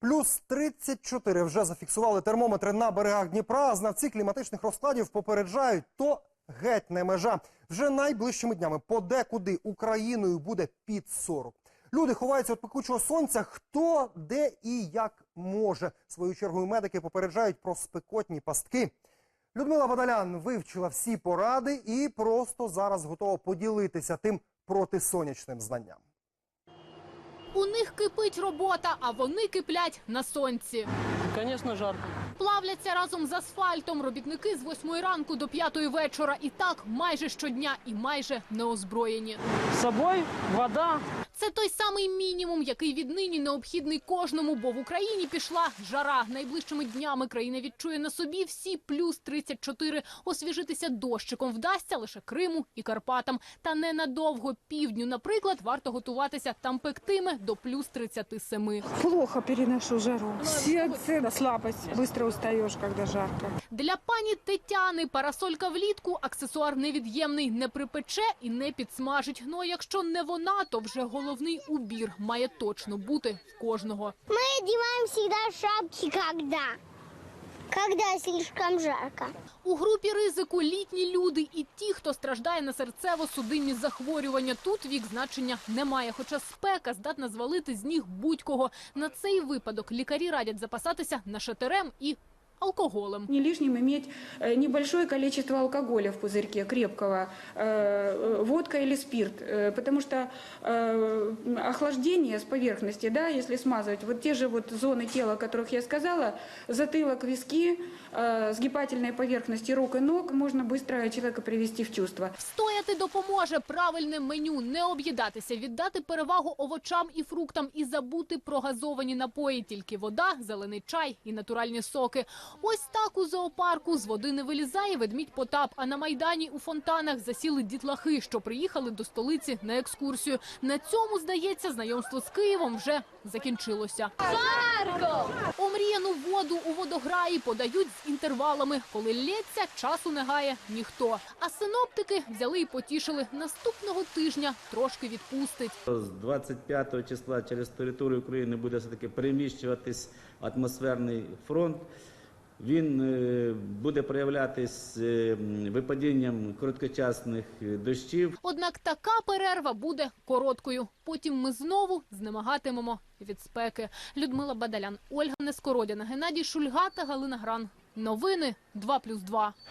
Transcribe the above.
Плюс 34 вже зафіксували термометри на берегах Дніпра. Знавці кліматичних розкладів попереджають, то геть не межа. Вже найближчими днями подекуди Україною буде під 40. Люди ховаються від пекучого сонця. Хто де і як може. Свою чергою медики попереджають про спекотні пастки. Людмила Бадалян вивчила всі поради і просто зараз готова поділитися тим протисонячним знанням. У них кипить робота, а вони киплять на сонці. Звісно, жарко. Плавляться разом з асфальтом робітники з 8 ранку до 5 вечора. І так майже щодня і майже неозброєні. З собой вода. Це той самий мінімум, який віднині необхідний кожному, бо в Україні пішла жара. Найближчими днями країна відчує на собі всі плюс 34. Освіжитися дощиком вдасться лише Криму і Карпатам. Та ненадовго півдню, наприклад, варто готуватися. Там пектиме до плюс 37. Плохо переношу жару. Сердце, слабость. Быстро устаешь, когда жарко. Для пані Тетяни парасолька влітку аксесуар невід'ємний, не припече і не підсмажить. Ну а якщо не вона, то вже головний убір має точно бути в кожного. Мы одеваем всегда шапки, когда? Когда слишком жарко. У групі ризику літні люди і ті, хто страждає на серцево-судинні захворювання. Тут вік значення немає, хоча спека здатна звалити з ніг будь-кого. На цей випадок лікарі радять запасатися нашатерем і алкоголем. Не лишним иметь э, небольшое количество алкоголя в пузырьке, крепкого, э, э, водка или спирт, э, потому что э, охлаждение с поверхности, да, если смазывать, вот те же вот зоны тела, о которых я сказала, затылок, виски, э, сгибательной поверхности рук и ног, можно быстро человека привести в чувство. Встояти допоможе правильне меню, не об'їдатися, віддати перевагу овочам і фруктам і забути про газовані напої. Тільки вода, зелений чай і натуральні соки. Ось так у зоопарку з води не вилізає ведмідь Потап. А на майдані у фонтанах засіли дітлахи, що приїхали до столиці на екскурсію. На цьому здається, знайомство з Києвом вже закінчилося. Омріяну воду у водограї подають з інтервалами. Коли лється, часу не гає ніхто. А синоптики взяли і потішили. Наступного тижня трошки відпустить. З 25 числа через територію України буде все-таки переміщуватись атмосферний фронт. Він е, буде проявлятись е, випадінням короткочасних е, дощів. Однак така перерва буде короткою. Потім ми знову знемагатимемо від спеки. Людмила Бадалян, Ольга Нескородяна, Геннадій Шульга та Галина Гран. Новини 2+,2.